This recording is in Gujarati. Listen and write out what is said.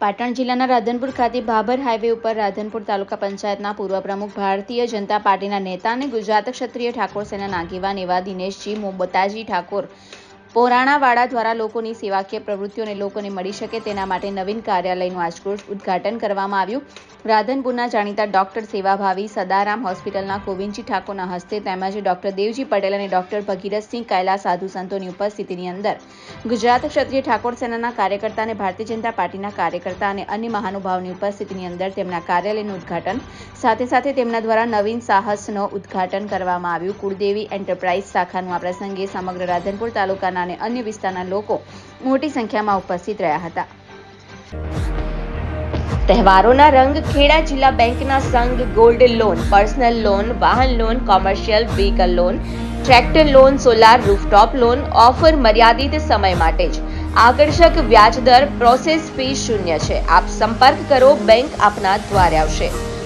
પાટણ જિલ્લાના રાધનપુર ખાતે ભાભર હાઈવે ઉપર રાધનપુર તાલુકા પંચાયતના પૂર્વ પ્રમુખ ભારતીય જનતા પાર્ટીના નેતા અને ગુજરાત ક્ષત્રિય ઠાકોર સેનાના આગેવાન એવા દિનેશજી મોબતાજી ઠાકોર પોરાણાવાડા દ્વારા લોકોની સેવાકીય પ્રવૃત્તિઓને લોકોને મળી શકે તેના માટે નવીન કાર્યાલયનું આજરોજ ઉદ્ઘાટન કરવામાં આવ્યું. રાધનપુરના જાણીતા ડોક્ટર સેવાભાવી સદારામ હોસ્પિટલના ગોવિંદજી ઠાકોરના હસ્તે તેમજ ડોક્ટર દેવજી પટેલ અને ડોક્ટર ભગીરથસિંહ કાયલા સાધુ સંતોની ઉપસ્થિતિની અંદર ગુજરાત ક્ષત્રિય ઠાકોર સેનાના કાર્યકર્તા અને ભારતીય જનતા પાર્ટીના કાર્યકર્તા અને અન્ય મહાનુભાવની ઉપસ્થિતિની અંદર તેમના કાર્યાલયનું ઉદ્ઘાટન સાથે સાથે તેમના દ્વારા નવીન સાહસનો ઉદ્ઘાટન કરવામાં આવ્યું. કુળદેવી એન્ટરપ્રાઇઝ શાખાનું આ પ્રસંગે સમગ્ર રાધનપુર તાલુકાના અને અન્ય વિસ્તારના લોકો મોટી સંખ્યામાં ઉપસ્થિત રહ્યા હતા. તહેવારોના રંગ ખેડા જિલ્લા બેંકના સંઘ ગોલ્ડ લોન, પર્સનલ લોન, વાહન loan, commercial vehicle loan, tractor loan, solar rooftop loan, offer મર્યાદિત સમય માટે જ. આકર્ષક વ્યાજ દર પ્રોસેસ ફી શૂન્ય છે. આપ સંપર્ક કરો, બેંક આપના દ્વારે આવશે.